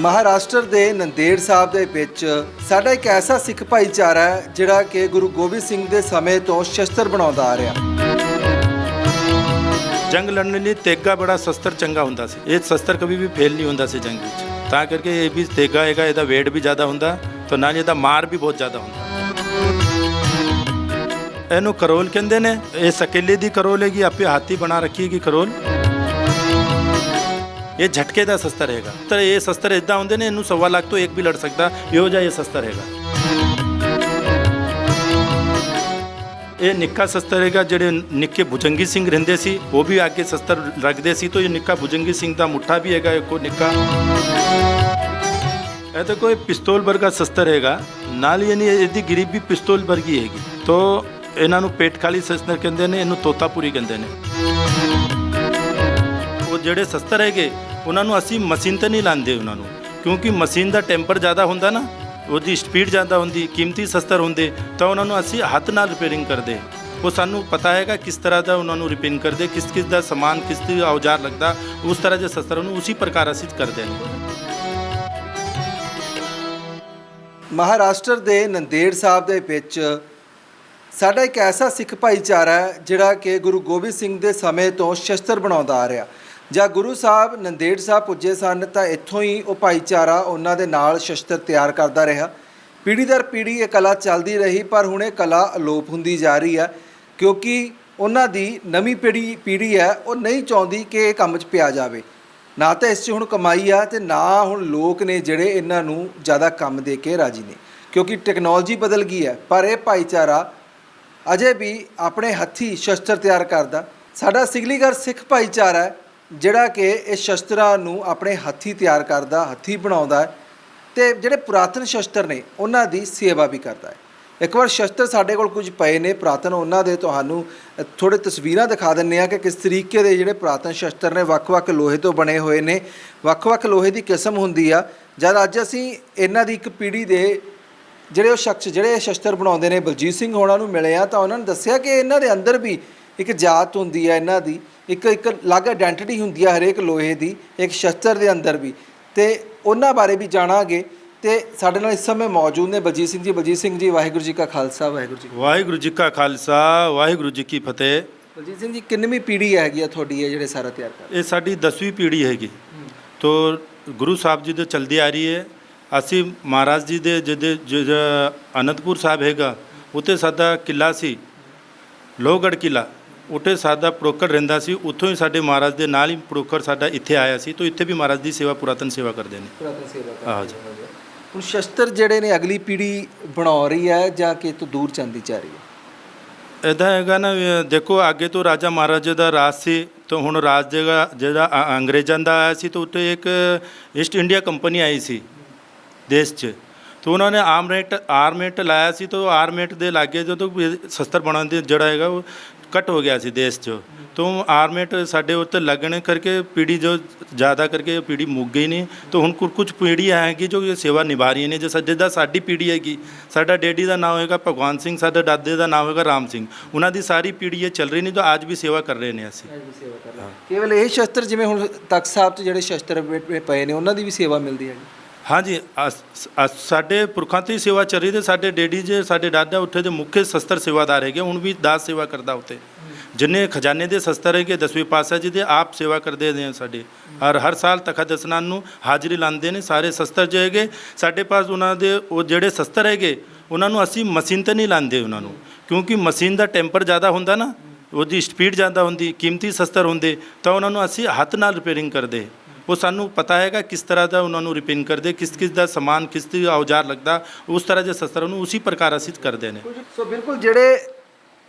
ਮਹਾਰਾਸ਼ਟਰ ਦੇ ਨੰਦੇੜ ਸਾਹਿਬ ਦੇ ਵਿੱਚ ਸਾਡਾ ਇੱਕ ਐਸਾ ਸਿੱਖ ਭਾਈਚਾਰਾ ਹੈ ਜਿਹੜਾ ਕਿ ਗੁਰੂ ਗੋਬਿੰਦ ਸਿੰਘ ਦੇ ਸਮੇਂ ਤੋਂ ਸ਼ਸਤਰ ਬਣਾਉਂਦਾ ਆ ਰਿਹਾ। ਜੰਗ ਲੜਨ ਲਈ ਤੇਗਾ ਬੜਾ ਸ਼ਸਤਰ ਚੰਗਾ ਹੁੰਦਾ ਸੀ। ਇਹ ਸ਼ਸਤਰ ਕभी ਵੀ ਫੇਲ ਨਹੀਂ ਹੁੰਦਾ ਸੀ ਜੰਗ ਵਿੱਚ। ਤਾਂ ਕਰਕੇ ਇਹ ਵੀ ਤੇਗਾ ਹੈਗਾ, ਇਹਦਾ weight ਵੀ ਜ਼ਿਆਦਾ ਹੁੰਦਾ, ਤਾਂ ਨਾਲ ਇਹਦਾ ਮਾਰ ਵੀ ਬਹੁਤ ਜ਼ਿਆਦਾ ਹੁੰਦਾ। ਇਹਨੂੰ ਕਰੋਲ ਕਹਿੰਦੇ ਨੇ। ਇਹ ਸਕੇਲੇ ਦੀ ਕਰੋਲ ਹੈਗੀ, ਆਪੇ ਹਾਥੀ ਬਣਾ ਰੱਖੀ ਹੈਗੀ ਕਰੋਲ। ਇਹ ਝਟਕੇ ਦਾ ਸ਼ਸਤਰ ਹੈਗਾ ਤਾਂ ਇਹ ਸ਼ਸਤਰ ਇਦਾਂ ਹੁੰਦੇ ਨੇ ਇਹਨੂੰ ਸਵਾ ਲੱਖ ਤੋਂ ਇੱਕ ਵੀ ਲੜ ਸਕਦਾ ਇਹੋ ਜਿਹਾ ਇਹ ਸ਼ਸਤਰ ਹੈਗਾ ਇਹ ਨਿੱਕਾ ਸ਼ਸਤਰ ਹੈਗਾ ਜਿਹੜੇ ਨਿੱਕੇ ਭੁਜੰਗੀ ਸਿੰਘ ਰਹਿੰਦੇ ਸੀ ਉਹ ਵੀ ਆ ਕੇ ਸ਼ਸਤਰ ਰੱਖਦੇ ਸੀ ਤਾਂ ਇਹ ਨਿੱਕਾ ਭੁਜੰਗੀ ਸਿੰਘ ਦਾ ਮੁੱਠਾ ਵੀ ਹੈਗਾ ਇੱਕੋ ਨਿੱਕਾ ਇਹ ਤਾਂ ਕੋਈ ਪਿਸਤੌਲ ਵਰਗਾ ਸ਼ਸਤਰ ਹੈਗਾ ਨਾਲ ਹੀ ਇਹਨੀ ਇਹਦੀ ਗਰੀਬ ਵੀ ਪਿਸਤੌਲ ਵਰਗੀ ਹੈਗੀ ਤੋ ਇਹਨਾਂ ਨੂੰ ਪੇਟ ਖਾਲੀ ਸ਼ਸਤਰ ਕਹਿੰਦੇ ਨੇ ਇਹਨੂੰ ਤੋਤਾਪੁਰੀ ਕਹਿੰਦੇ ਨੇ ਉਹ ਜਿਹੜੇ ਸ਼ਸਤਰ ਹੈਗੇ, ਉਹਨਾਂ ਨੂੰ ਅਸੀਂ ਮਸ਼ੀਨ ਤੇ ਨਹੀਂ ਲਾਉਂਦੇ ਉਹਨਾਂ ਨੂੰ। ਕਿਉਂਕਿ ਮਸ਼ੀਨ ਦਾ ਟੈਂਪਰ ਜ਼ਿਆਦਾ ਹੁੰਦਾ ਨਾ, ਉਹਦੀ ਸਪੀਡ ਜ਼ਿਆਦਾ ਹੁੰਦੀ, ਕੀਮਤੀ ਸ਼ਸਤਰ ਹੁੰਦੇ, ਤਾਂ ਉਹਨਾਂ ਨੂੰ ਅਸੀਂ ਹੱਥ ਨਾਲ ਰਿਪੇਅਰਿੰਗ ਕਰਦੇ ਉਹ ਸਾਨੂੰ ਪਤਾ ਹੈਗਾ ਕਿਸ ਤਰ੍ਹਾਂ ਦਾ ਉਹਨਾਂ ਨੂੰ ਰਿਪੇਅਰਿੰਗ ਕਰਦੇ, ਕਿਸ ਕਿਸ ਦਾ ਸਮਾਨ, ਕਿਸ ਦੀ ਔਜ਼ਾਰ ਲੱਗਦਾ, ਉਸ ਤਰ੍ਹਾਂ ਦੇ ਸ਼ਸਤਰ ਨੂੰ ਉਸੇ ਪ੍ਰਕਾਰ ਅਸੀਂ ਕਰਦੇ ਨੇ ਮਹਾਰਾਸ਼ਟਰ ਦੇ ਨੰਦੇੜ ਸਾਹਿਬ ਦੇ ਵਿੱਚ ਸਾਡਾ ਇੱਕ ਐਸਾ ਸਿੱਖ ਭਾਈਚਾਰਾ ਹੈ ਜਿਹੜਾ ਕਿ ਗੁਰੂ ਗੋਬਿੰਦ ਸਿੰਘ ਦੇ ਸਮੇਂ ਤੋਂ ਸ਼ਸਤਰ ਬਣਾਉਂਦਾ ਆ ਰਿਹਾ। ਜਾਂ ਗੁਰੂ ਸਾਹਿਬ ਨੰਦੇੜ ਸਾਹਿਬ ਪੁੱਜੇ ਸਨ, ਤਾਂ ਇੱਥੋਂ ਹੀ ਉਹ ਭਾਈਚਾਰਾ ਉਹਨਾਂ ਦੇ ਨਾਲ ਸ਼ਸਤਰ ਤਿਆਰ ਕਰਦਾ ਰਿਹਾ। ਪੀੜ੍ਹੀ ਦਰ ਪੀੜ੍ਹੀ ਇਹ ਕਲਾ ਚੱਲਦੀ ਰਹੀ, ਪਰ ਹੁਣ ਇਹ ਕਲਾ ਅਲੋਪ ਹੁੰਦੀ ਜਾ ਰਹੀ ਹੈ, ਕਿਉਂਕਿ ਉਹਨਾਂ ਦੀ ਨਵੀਂ ਪੀੜ੍ਹੀ ਪੀੜ੍ਹੀ ਹੈ, ਉਹ ਨਹੀਂ ਚਾਹੁੰਦੀ ਕਿ ਇਹ ਕੰਮ 'ਚ ਪਿਆ ਜਾਵੇ। ਨਾ ਤਾਂ ਇਸ 'ਚ ਹੁਣ ਕਮਾਈ ਆ ਤੇ ਨਾ ਹੁਣ ਲੋਕ ਨੇ ਜਿਹੜੇ ਇਹਨਾਂ ਨੂੰ ਜ਼ਿਆਦਾ ਕੰਮ ਦੇ ਕੇ ਰਾਜੀ ਨੇ, ਕਿਉਂਕਿ ਟੈਕਨੋਲੋਜੀ ਬਦਲ ਗਈ ਹੈ, ਪਰ ਇਹ ਭਾਈਚਾਰਾ ਅਜੇ ਵੀ ਆਪਣੇ ਹੱਥੀ ਸ਼ਸਤਰ ਤਿਆਰ ਕਰਦਾ। ਸਾਡਾ ਸਿਗਲੀਗਰ ਸਿੱਖ ਭਾਈਚਾਰਾ ਹੈ ਜਿਹੜਾ ਕਿ ਇਹ ਸ਼ਸਤਰਾਂ ਨੂੰ ਆਪਣੇ ਹੱਥੀ ਤਿਆਰ ਕਰਦਾ, ਹੱਥੀ ਬਣਾਉਂਦਾ ਹੈ ਤੇ ਜਿਹੜੇ ਪੁਰਾਤਨ ਸ਼ਸਤਰ ਨੇ, ਉਹਨਾਂ ਦੀ ਸੇਵਾ ਵੀ ਕਰਦਾ ਹੈ। ਇੱਕ ਵਾਰ ਸ਼ਸਤਰ ਸਾਡੇ ਕੋਲ ਕੁਝ ਪਏ ਨੇ, ਪੁਰਾਤਨ ਉਹਨਾਂ ਦੇ ਤੁਹਾਨੂੰ ਥੋੜੇ ਤਸਵੀਰਾਂ ਦਿਖਾ ਦਿੰਨੇ ਆ ਕਿ ਕਿਸ ਤਰੀਕੇ ਦੇ ਜਿਹੜੇ ਪੁਰਾਤਨ ਸ਼ਸਤਰ ਨੇ, ਵੱਖ-ਵੱਖ ਲੋਹੇ ਤੋਂ ਬਣੇ ਹੋਏ ਨੇ। ਵੱਖ-ਵੱਖ ਲੋਹੇ ਦੀ ਕਿਸਮ ਹੁੰਦੀ ਆ। ਜਦ ਅੱਜ ਅਸੀਂ ਇਹਨਾਂ ਦੀ ਇੱਕ ਪੀੜ੍ਹੀ ਦੇ ਜਿਹੜੇ ਉਹ ਸ਼ਖਸ, ਜਿਹੜੇ ਇਹ ਸ਼ਸਤਰ ਬਣਾਉਂਦੇ ਨੇ, ਬਲਜੀਤ ਸਿੰਘ ਹੋਣਾ ਨੂੰ ਮਿਲੇ ਆ ਤਾਂ ਉਹਨਾਂ ਨੇ ਦੱਸਿਆ ਕਿ ਇਹਨਾਂ ਦੇ ਅੰਦਰ ਵੀ ਇੱਕ ਜਾਤ ਹੁੰਦੀ ਹੈ ਇਹਨਾਂ ਦੀ ਇੱਕ ਇੱਕ ਅਲੱਗ ਆਇਡੈਂਟੀਟੀ ਹੁੰਦੀ ਹੈ ਹਰੇਕ ਲੋਹੇ ਦੀ ਇੱਕ ਸ਼ਸਤਰ ਦੇ ਅੰਦਰ ਵੀ। ਤੇ ਉਹਨਾਂ ਬਾਰੇ ਵੀ ਜਾਣਾਂਗੇ। ਤੇ ਸਾਡੇ ਨਾਲ ਇਸ ਸਮੇਂ ਮੌਜੂਦ ਨੇ ਬਲਜੀਤ ਸਿੰਘ ਜੀ। ਬਲਜੀਤ ਸਿੰਘ ਜੀ ਵਾਹਿਗੁਰੂ ਜੀ ਕਾ ਖਾਲਸਾ ਵਾਹਿਗੁਰੂ ਜੀ ਵਾਹਿਗੁਰੂ ਜੀ ਕਾ ਖਾਲਸਾ ਵਾਹਿਗੁਰੂ ਜੀ ਕੀ ਫਤਿਹ। ਬਲਜੀਤ ਸਿੰਘ ਜੀ ਕਿੰਨਵੀਂ ਪੀੜ੍ਹੀ ਹੈਗੀ ਆ ਤੁਹਾਡੀ ਇਹ ਜਿਹੜੇ ਸਾਰਾ ਤਿਆਰ ਕਰ ਇਹ ਸਾਡੀ 10ਵੀਂ ਪੀੜ੍ਹੀ ਹੈਗੀ। ਤੋ ਗੁਰੂ ਸਾਹਿਬ ਜੀ ਦੇ ਚਲਦੀ ਆ ਰਹੀ ਹੈ। ਅਸੀਂ ਮਹਾਰਾਜ ਜੀ ਦੇ ਜਿਹਦੇ ਅਨੰਦਪੁਰ ਸਾਹਿਬ ਹੈਗਾ ਉੱਥੇ ਸਾਡਾ ਕਿਲਾ ਸੀ। ਲੋਹਗੜ੍ਹ ਕਿਲਾ ਉੱਥੇ ਸਾਡਾ ਪ੍ਰੋਕਰ ਰਹਿੰਦਾ ਸੀ ਉੱਥੋਂ ਹੀ ਸਾਡੇ ਮਹਾਰਾਜ ਦੇ ਨਾਲ ਹੀ ਪ੍ਰੋਕਰ ਸਾਡਾ ਇੱਥੇ ਆਇਆ ਸੀ ਤੋ ਇੱਥੇ ਵੀ ਮਹਾਰਾਜ ਦੀ ਸੇਵਾ ਪੁਰਾਤਨ ਸੇਵਾ ਕਰਦੇ ਨੇ। ਪੁਰਾਤਨ ਸੇਵਾ ਆਹੋ ਜੀ। ਹੁਣ ਸ਼ਸਤਰ ਜਿਹੜੇ ਨੇ ਅਗਲੀ ਪੀੜ੍ਹੀ ਬਣਾ ਰਹੀ ਹੈ ਜਾਂ ਕਿ ਤੋਂ ਦੂਰ ਜਾਂਦੀ ਜਾ ਰਹੀ ਹੈ? ਇਦਾਂ ਹੈਗਾ ਨਾ ਦੇਖੋ ਅੱਗੇ ਤੋਂ ਰਾਜਾ ਮਹਾਰਾਜਾ ਦਾ ਰਾਜ ਸੀ ਤਾਂ ਹੁਣ ਰਾਜ ਜਗਾ ਜਿਹੜਾ ਅੰਗਰੇਜ਼ਾਂ ਦਾ ਆਇਆ ਸੀ ਤਾਂ ਉੱਤੇ ਇੱਕ ਈਸਟ ਇੰਡੀਆ ਕੰਪਨੀ ਆਈ ਸੀ ਦੇਸ਼ 'ਚ। ਤਾਂ ਉਹਨਾਂ ਨੇ ਆਰਮੇਟ ਆਰਮੇਟ ਲਾਇਆ ਸੀ ਤਾਂ ਆਰਮੇਟ ਦੇ ਲਾਗੇ ਜਦੋਂ ਸ਼ਸਤਰ ਬਣਾਉਣ ਦੇ ਜਿਹੜਾ ਹੈਗਾ ਉਹ ਕੱਟ ਹੋ ਗਿਆ ਸੀ ਦੇਸ਼ 'ਚ। ਤਾਂ ਆਰਮੇਟ ਸਾਡੇ ਉੱਤੇ ਲੱਗਣੇ ਕਰਕੇ ਪੀੜੀ ਜੋ ਜ਼ਿਆਦਾ ਕਰਕੇ ਪੀੜੀ ਮੁੱਕ ਗਈ ਨਹੀਂ। ਤਾਂ ਹੁਣ ਕੁਝ ਕੁਝ ਪੀੜ੍ਹੀਆਂ ਹੈਗੀ ਜੋ ਇਹ ਸੇਵਾ ਨਿਭਾ ਰਹੀਆਂ ਨੇ ਜੇ ਸਾਡੇ ਦਾ ਸਾਡੀ ਪੀੜੀ ਹੈਗੀ ਸਾਡਾ ਡੈਡੀ ਦਾ ਨਾਮ ਹੋਏਗਾ ਭਗਵਾਨ ਸਿੰਘ ਸਾਡਾ ਦਾਦੇ ਦਾ ਨਾਮ ਹੋਏਗਾ ਰਾਮ ਸਿੰਘ। ਉਹਨਾਂ ਦੀ ਸਾਰੀ ਪੀੜੀ ਇਹ ਚੱਲ ਰਹੀ ਨਹੀਂ ਤਾਂ ਅੱਜ ਵੀ ਸੇਵਾ ਕਰ ਰਹੇ ਨੇ ਅਸੀਂ। ਕੇਵਲ ਇਹ ਸ਼ਸਤਰ ਜਿਵੇਂ ਹੁਣ ਤਖਤ ਸਾਹਿਬ 'ਚ ਜਿਹੜੇ ਸ਼ਸਤਰ ਪਏ- ਨੇ ਉਹਨਾਂ ਦੀ ਵੀ ਸੇਵਾ ਮਿਲਦੀ ਹੈ ਜੀ। ਹਾਂਜੀ, ਅਸ- ਅਸ- ਸਾਡੇ ਪੁਰਖਾਂ ਤੋਂ ਹੀ ਸੇਵਾ ਚੱਲ ਰਹੀ ਤੇ ਸਾਡੇ ਡੈਡੀ ਜੇ, ਸਾਡੇ ਦਾਦਾ ਉੱਥੇ ਦੇ ਮੁੱਖ ਸ਼ਸਤਰ ਸੇਵਾਦਾਰ ਹੈਗੇ, ਹੁਣ ਵੀ ਦਾਸ ਸੇਵਾ ਕਰਦਾ ਉੱਥੇ। ਜਿੰਨੇ ਖਜ਼ਾਨੇ ਦੇ ਸ਼ਸਤਰ ਹੈਗੇ, ਦਸਵੇਂ ਪਾਤਸ਼ਾਹ ਜੀ ਦੇ ਆਪ ਸੇਵਾ ਕਰਦੇ ਨੇ ਸਾਡੇ। ਔਰ ਹਰ ਸਾਲ ਤਖਤ ਇਸਨਾਨ ਨੂੰ ਹਾਜ਼ਰੀ ਲਾਉਂਦੇ ਨੇ ਸਾਰੇ ਸ਼ਸਤਰ ਜੋ ਹੈਗੇ। ਸਾਡੇ ਪਾਸ ਉਹਨਾਂ ਦੇ, ਉਹ ਜਿਹੜੇ ਸ਼ਸਤਰ ਹੈਗੇ, ਉਹਨਾਂ ਨੂੰ ਅਸੀਂ ਮਸ਼ੀਨ ਤੇ ਨਹੀਂ ਲਾਉਂਦੇ ਉਹਨਾਂ ਨੂੰ। ਕਿਉਂਕਿ ਮਸ਼ੀਨ ਦਾ ਟੈਂਪਰ ਜ਼ਿਆਦਾ ਹੁੰਦਾ ਨਾ, ਉਹਦੀ ਸਪੀਡ ਜ਼ਿਆਦਾ ਹੁੰਦੀ, ਕੀਮਤੀ ਸ਼ਸਤਰ ਹੁੰਦੇ, ਤਾਂ ਉਹਨਾਂ ਨੂੰ ਅਸੀਂ ਹੱਥ ਨਾਲ ਰਿਪੇਅਰਿੰਗ ਕਰਦੇ। ਉਹ ਸਾਨੂੰ ਪਤਾ ਹੈਗਾ ਕਿਸ ਤਰ੍ਹਾਂ ਦਾ ਉਹਨਾਂ ਨੂੰ ਰਿਪੇਅਰਿੰਗ ਕਰਦੇ ਕਿਸ ਕਿਸ ਦਾ ਸਮਾਨ ਕਿਸ ਦੀ ਔਜ਼ਾਰ ਲੱਗਦਾ ਉਸ ਤਰ੍ਹਾਂ ਦੇ ਸ਼ਸਤਰਾਂ ਨੂੰ ਉਸੇ ਪ੍ਰਕਾਰ ਅਸੀਂ ਕਰਦੇ ਨੇ। ਸੋ ਬਿਲਕੁਲ ਜਿਹੜੇ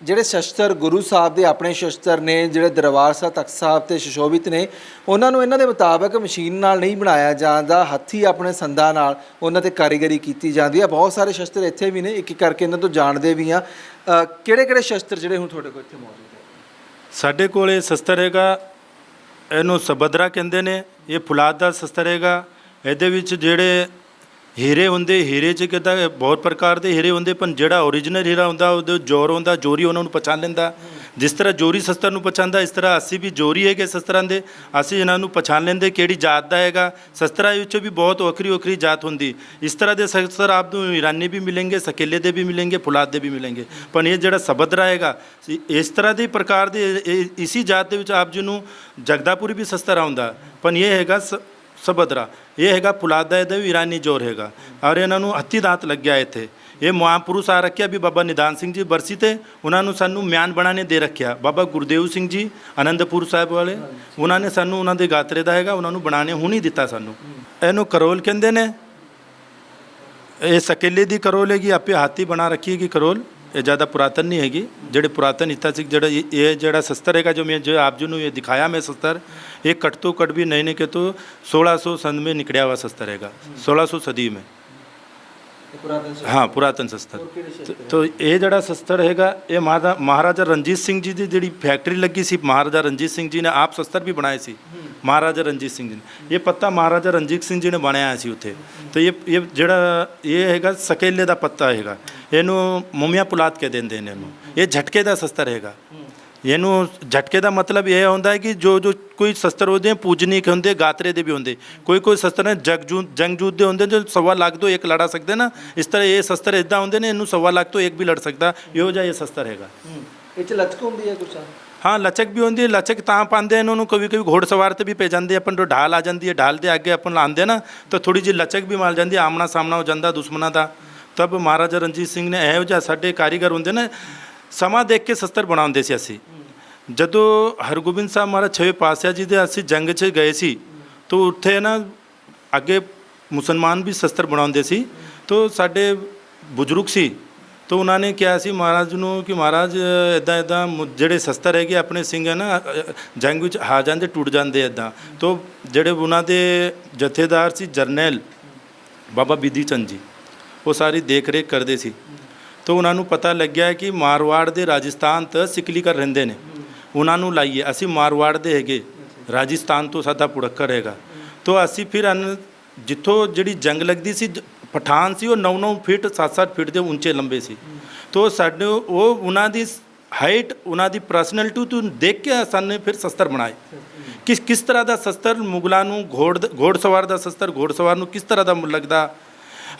ਜਿਹੜੇ ਸ਼ਸਤਰ ਗੁਰੂ ਸਾਹਿਬ ਦੇ ਆਪਣੇ ਸ਼ਸਤਰ ਨੇ ਜਿਹੜੇ ਦਰਬਾਰ ਸਾਹਿਬ ਤਖਤ ਸਾਹਿਬ ਤੇ ਸ਼ਸ਼ੋਭਿਤ ਨੇ ਉਹਨਾਂ ਨੂੰ ਇਹਨਾਂ ਦੇ ਮੁਤਾਬਕ ਮਸ਼ੀਨ ਨਾਲ ਨਹੀਂ ਬਣਾਇਆ ਜਾਂਦਾ ਹੱਥੀ ਆਪਣੇ ਸੰਦਾਂ ਨਾਲ ਉਹਨਾਂ ਤੇ ਕਾਰੀਗਰੀ ਕੀਤੀ ਜਾਂਦੀ ਹੈ। ਬਹੁਤ ਸਾਰੇ ਸ਼ਸਤਰ ਇੱਥੇ ਵੀ ਨੇ ਇੱਕ ਇੱਕ ਕਰਕੇ ਇਹਨਾਂ ਤੋਂ ਜਾਣਦੇ ਵੀ ਆ ਕਿਹੜੇ ਕਿਹੜੇ ਸ਼ਸਤਰ ਜਿਹੜੇ ਹੁਣ ਤੁਹਾਡੇ ਕੋਲ ਇੱਥੇ ਮੌਜੂਦ ਹੈ ਸਾਡੇ ਕੋਲ ਇਹ ਸ਼ਸਤਰ ਹੈਗਾ ਇਹਨੂੰ ਸਬਦਰਾ ਕਹਿੰਦੇ ਨੇ ਇਹ ਫੁਲਾਦ ਦਾ ਸ਼ਸਤਰ ਹੈਗਾ ਇਹਦੇ ਵਿੱਚ ਜਿਹੜੇ ਹੀਰੇ ਹੁੰਦੇ, ਹੀਰੇ 'ਚ ਕਿਤਾ ਬਹੁਤ ਪ੍ਰਕਾਰ ਦੇ ਹੀਰੇ ਹੁੰਦੇ, ਪਰ ਜਿਹੜਾ origignal ਹੀਰਾ ਹੁੰਦਾ, ਉਹਦੇ ਜੋਰ ਹੁੰਦਾ, ਜੋਰੀ ਉਹਨਾਂ ਨੂੰ ਪਛਾਣ ਲੈਂਦਾ। ਜਿਸ ਤਰ੍ਹਾਂ ਜੋਰੀ ਸਸਤਰ ਨੂੰ ਪਛਾਣਦਾ, ਇਸ ਤਰ੍ਹਾਂ ਅਸੀਂ ਵੀ ਜੋਰੀ ਹੈਗੇ ਸਸਤਰਾਂ ਦੇ, ਅਸੀਂ ਇਹਨਾਂ ਨੂੰ ਪਛਾਣ ਲੈਂਦੇ ਕਿਹੜੀ ਜਾਤ ਦਾ ਹੈਗਾ। ਸਸਤਰਾਂ ਵਿੱਚ ਵੀ ਬਹੁਤ ਵੱਖਰੀ ਵੱਖਰੀ ਜਾਤ ਹੁੰਦੀ। ਇਸ ਤਰ੍ਹਾਂ ਦੇ ਸਸਤਰ ਆਪ ਨੂੰ ਈਰਾਨੀ ਵੀ ਮਿਲਣਗੇ, ਸਕੇਲੇ ਦੇ ਵੀ ਮਿਲਣਗੇ, ਫੁਲਾਦ ਦੇ ਵੀ ਮਿਲਣਗੇ। ਪਰ ਇਹ ਜਿਹੜਾ ਸਬਦ ਰਹੇਗਾ ਇਸ ਤਰ੍ਹਾਂ ਦੇ ਪ੍ਰਕਾਰ ਦੇ ਇਸੀ ਜਾਤ ਦੇ ਵਿੱਚ ਆਪ ਜੀ ਨੂੰ ਜਗਦਾਪੁਰੀ ਵੀ ਸਸਤਰਾ ਹੁੰਦਾ ਪਰ ਇਹ ਹੈਗਾ ਸਬਦਰਾ ਇਹ ਹੈਗਾ ਪੁਲਾਦਾ ਇਹਦਾ ਵੀ ਇਰਾਨੀ ਜੋਰ ਹੈਗਾ ਔਰ ਇਹਨਾਂ ਨੂੰ ਹੱਥੀ ਦਾਂਤ ਲੱਗਿਆ ਇੱਥੇ ਇਹ ਮਹਾਂਪੁਰਸ਼ ਆ ਰੱਖਿਆ ਵੀ ਬਾਬਾ ਨਿਦਾਨ ਸਿੰਘ ਜੀ ਬਰਸੀ ਤੇ ਉਹਨਾਂ ਨੂੰ ਸਾਨੂੰ ਮਿਆਨ ਬਣਾਣੇ ਦੇ ਰੱਖਿਆ ਬਾਬਾ ਗੁਰਦੇਵ ਸਿੰਘ ਜੀ ਆਨੰਦਪੁਰ ਸਾਹਿਬ ਵਾਲੇ ਉਹਨਾਂ ਨੇ ਸਾਨੂੰ ਉਹਨਾਂ ਦੇ ਗਾਤਰੇ ਦਾ ਹੈਗਾ ਉਹਨਾਂ ਨੂੰ ਬਣਾਣੇ ਹੁਣ ਹੀ ਦਿੱਤਾ ਸਾਨੂੰ ਇਹਨੂੰ ਕਰੋਲ ਕਹਿੰਦੇ ਨੇ ਇਹ ਸਕੇਲੇ ਦੀ ਕਰੋਲ ਹੈਗੀ ਆਪੇ ਹਾਥੀ ਬਣਾ ਰੱਖੀ ਹੈਗੀ ਕਰੋਲ ਇਹ ਜ਼ਿਆਦਾ ਪੁਰਾਤਨ ਨਹੀਂ ਹੈਗੀ ਜਿਹੜੇ ਪੁਰਾਤਨ ਇਤਿਹਾਸਿਕ ਜਿਹੜਾ ਇਹ ਇਹ ਜਿਹੜਾ ਸ਼ਸਤਰ ਹੈਗਾ ਜੋ ਮੈਂ ਜੋ ਆਪ ਜੀ ਨੂੰ ਇਹ ਦਿਖਾਇਆ ਮੈਂ ਸ਼ਸਤਰ ਇਹ ਘੱਟ ਤੋਂ ਘੱਟ ਵੀ नहीं नहीं के तो 1600 सन में निकलिया हुआ शस्त्र हैगा 1600 सदी में ਪੁਰਾਤਨ ਹਾਂ ਪੁਰਾਤਨ ਸ਼ਸਤਰ ਤੇ- ਤੋ ਇਹ ਜਿਹੜਾ ਸ਼ਸਤਰ ਹੈਗਾ ਇਹ ਮਹਾਰਾ ਮਹਾਰਾਜਾ ਰਣਜੀਤ ਸਿੰਘ ਜੀ ਦੀ ਜਿਹੜੀ ਫੈਕਟਰੀ ਲੱਗੀ ਸੀ ਮਹਾਰਾਜਾ ਰਣਜੀਤ ਸਿੰਘ ਜੀ ਨੇ ਆਪ ਸ਼ਸਤਰ ਵੀ ਬਣਾਏ ਸੀ ਮਹਾਰਾਜਾ ਰਣਜੀਤ ਸਿੰਘ ਜੀ ਨੇ। ਇਹ ਪੱਤਾ ਮਹਾਰਾਜਾ ਰਣਜੀਤ ਸਿੰਘ ਜੀ ਨੇ ਬਣਾਇਆ ਸੀ ਉੱਥੇ। ਤੇ ਇਹ ਇਹ ਜਿਹੜਾ ਇਹ ਹੈਗਾ ਸਕੇਲੇ ਦਾ ਪੱਤਾ ਹੈਗਾ। ਇਹਨੂੰ ਮੁਮੀਆ ਪੁਲਾਤ ਕੇ ਦਿੰਦੇ ਨੇ ਇਹਨੂੰ। ਇਹ ਝਟਕੇ ਦਾ ਸ਼ਸਤਰ ਹੈਗਾ। ਇਹਨੂੰ ਝਟਕੇ ਦਾ ਮਤਲਬ ਇਹ ਹੁੰਦਾ ਹੈ ਕਿ ਜੋ ਜੋ ਕੋਈ ਸ਼ਸਤਰ ਹੁੰਦੇ ਆ ਪੂਜਨੀਕ ਹੁੰਦੇ, ਗਾਤਰੇ ਦੇ ਵੀ ਹੁੰਦੇ। ਕੋਈ ਕੋਈ ਸ਼ਸਤਰ ਨੇ ਜਗਜੂ ਜੰਗਜੂਤ ਦੇ ਹੁੰਦੇ ਜੋ ਸਵਾ ਲੱਖ ਤੋਂ ਇੱਕ ਲੜਾ ਸਕਦੇ ਨਾ। ਇਸ ਤਰ੍ਹਾਂ ਇਹ ਸ਼ਸਤਰ ਇਦਾਂ ਹੁੰਦੇ ਨੇ, ਇਹਨੂੰ ਸਵਾ ਲੱਖ ਤੋਂ ਇੱਕ ਵੀ ਲੜ ਸਕਦਾ। ਇਹੋ ਜਿਹਾ ਇਹ ਸ਼ਸਤਰ ਹੈਗਾ। ਇਹ ਚ ਲਚਕ ਹੁੰਦੀ ਹੈ ਕੁਛ? ਹਾਂ ਲਚਕ ਵੀ ਹੁੰਦੀ ਹੈ ਲਚਕ ਤਾਂ ਪਾਉਂਦੇ ਆ ਇਹਨਾਂ ਨੂੰ ਕभी ਕभी ਘੋੜਸਵਾਰ ਤੇ ਵੀ ਪੈ ਜਾਂਦੇ ਆ, ਆਪਣ ਤੋਂ ਢਾਲ ਆ ਜਾਂਦੀ ਹੈ ਢਾਲ ਦੇ ਅੱਗੇ ਆਪਣ ਲਾਉਂਦੇ ਨਾ ਤਾਂ ਥੋੜੀ ਜਿਹੀ ਲਚਕ ਵੀ ਮਾਰ ਜਾਂਦੀ ਹੈ, ਆਮਣਾ ਸਾਹਮਣਾ ਹੋ ਜਾਂਦਾ ਦੁਸ਼ਮਣਾਂ ਦਾ। ਤਬ ਮਹਾਰਾਜਾ ਰਣਜੀਤ ਸਿੰਘ ਨੇ ਇਹੋ ਜਿਹਾ ਸਾਡੇ ਕਾਰੀਗਰ ਹੁੰਦੇ ਨੇ ਸਮਾਂ ਦੇਖ ਕੇ ਸ਼ਸਤਰ ਬਣਾਉਂਦੇ ਸੀ ਅਸੀਂ। ਜਦੋਂ ਹਰਗੋਬਿੰਦ ਸਾਹਿਬ ਮਹਾਰਾਜ ਛੇਵੇਂ ਪਾਤਸ਼ਾਹ ਜੀ ਦੇ ਅਸੀਂ ਜੰਗ 'ਚ ਗਏ ਸੀ ਤਾਂ ਉੱਥੇ ਨਾ ਅੱਗੇ ਮੁਸਲਮਾਨ ਵੀ ਸ਼ਸਤਰ ਬਣਾਉਂਦੇ ਸੀ ਤਾਂ ਸਾਡੇ ਬਜ਼ੁਰਗ ਸੀ ਤਾਂ ਉਹਨਾਂ ਨੇ ਕਿਹਾ ਸੀ ਮਹਾਰਾਜ ਨੂੰ ਕਿ ਮਹਾਰਾਜ ਇਦਾਂ ਇਦਾਂ ਜਿਹੜੇ ਸ਼ਸਤਰ ਹੈਗੇ ਆਪਣੇ ਸਿੰਘ ਹੈ ਨਾ ਜੰਗ ਵਿੱਚ ਆ ਜਾਂਦੇ, ਟੁੱਟ ਜਾਂਦੇ ਇਦਾਂ ਤੋਂ ਜਿਹੜੇ ਉਹਨਾਂ ਦੇ ਜਥੇਦਾਰ ਸੀ ਜਰਨੈਲ ਬਾਬਾ ਬਿਧੀ ਚੰਦ ਜੀ, ਉਹ ਸਾਰੀ ਦੇਖ ਰੇਖ ਕਰਦੇ ਸੀ। ਤਾਂ ਉਹਨਾਂ ਨੂੰ ਪਤਾ ਲੱਗਿਆ ਕਿ ਮਾਰਵਾੜ ਦੇ ਰਾਜਸਥਾਨ ਤੋਂ ਸਿਕਲੀਕਰ ਰਹਿੰਦੇ ਨੇ। ਉਹਨਾਂ ਨੂੰ ਲਾਈਏ, ਅਸੀਂ ਮਾਰਵਾੜ ਦੇ ਹੈਗੇ, ਰਾਜਸਥਾਨ ਤੋਂ ਸਾਡਾ ਪੁੜਕਰ ਹੈਗਾ। ਤਾਂ ਅਸੀਂ ਫਿਰ ਅਨ, ਜਿੱਥੋਂ ਜਿਹੜੀ ਜੰਗ ਲੱਗਦੀ ਸੀ, ਜ- ਪਠਾਨ ਸੀ, ਉਹ 9-9 ਫੀਟ 7-7 ਫੀਟ ਦੇ ਉੱਚੇ ਲੰਬੇ ਸੀ। ਤਾਂ ਸਾਡੇ ਉਹ ਉਹਨਾਂ ਦੀ ਹਾਈਟ ਉਹਨਾਂ ਦੀ ਪਰਸਨੈਲਿਟੀ ਤੋਂ ਦੇਖ ਕੇ ਸਾਨੂੰ ਫਿਰ ਸ਼ਸਤਰ ਬਣਾਏ। ਕਿਸ ਕਿਸ ਤਰ੍ਹਾਂ ਦਾ ਸ਼ਸਤਰ ਮੁਗਲਾਂ ਨੂੰ ਘੋੜ, ਘੋੜਸਵਾਰ ਦਾ ਸ਼ਸਤਰ ਘੋੜ ਸਵਾਰ ਨੂੰ ਕਿਸ ਤਰ੍ਹਾਂ ਦਾ ਲੱਗਦਾ?